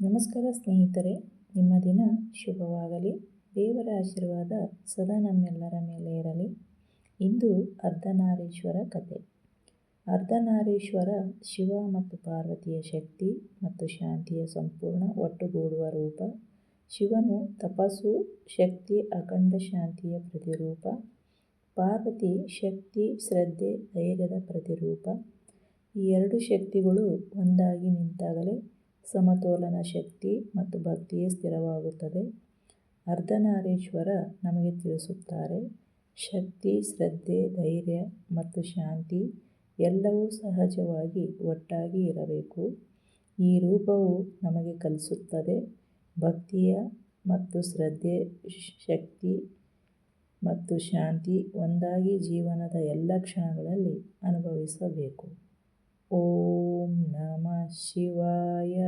ನಮಸ್ಕಾರ ಸ್ನೇಹಿತರೆ, ನಿಮ್ಮ ದಿನ ಶುಭವಾಗಲಿ. ದೇವರ ಆಶೀರ್ವಾದ ಸದಾ ನಮ್ಮೆಲ್ಲರ ಮೇಲೆ ಇರಲಿ. ಇಂದು ಅರ್ಧನಾರೀಶ್ವರ ಕಥೆ ಅರ್ಧನಾರೀಶ್ವರ ಶಿವ ಮತ್ತು ಪಾರ್ವತಿಯ ಶಕ್ತಿ ಮತ್ತು ಶಾಂತಿಯ ಸಂಪೂರ್ಣ ಒಟ್ಟುಗೂಡುವ ರೂಪ. ಶಿವನು ತಪಸ್ಸು, ಶಕ್ತಿ, ಅಖಂಡ ಶಾಂತಿಯ ಪ್ರತಿರೂಪ. ಪಾರ್ವತಿ ಶಕ್ತಿ, ಶ್ರದ್ಧೆ, ಧೈರ್ಯದ ಪ್ರತಿರೂಪ. ಈ ಎರಡು ಶಕ್ತಿಗಳು ಒಂದಾಗಿ ನಿಂತಾಗಲೇ ಸಮತೋಲನ ಶಕ್ತಿ ಮತ್ತು ಭಕ್ತಿಯೇ ಸ್ಥಿರವಾಗುತ್ತದೆ. ಅರ್ಧನಾರೀಶ್ವರ ನಮಗೆ ತಿಳಿಸುತ್ತಾರೆ, ಶಕ್ತಿ, ಶ್ರದ್ಧೆ, ಧೈರ್ಯ ಮತ್ತು ಶಾಂತಿ ಎಲ್ಲವೂ ಸಹಜವಾಗಿ ಒಟ್ಟಾಗಿ ಇರಬೇಕು. ಈ ರೂಪವು ನಮಗೆ ಕಲಿಸುತ್ತದೆ. ಭಕ್ತಿಯ ಮತ್ತು ಶ್ರದ್ಧೆ, ಶಕ್ತಿ ಮತ್ತು ಶಾಂತಿ ಒಂದಾಗಿ ಜೀವನದ ಎಲ್ಲ ಕ್ಷಣಗಳಲ್ಲಿ ಅನುಭವಿಸಬೇಕು. ಓಂ ನಮಃ ಶಿವಾಯ.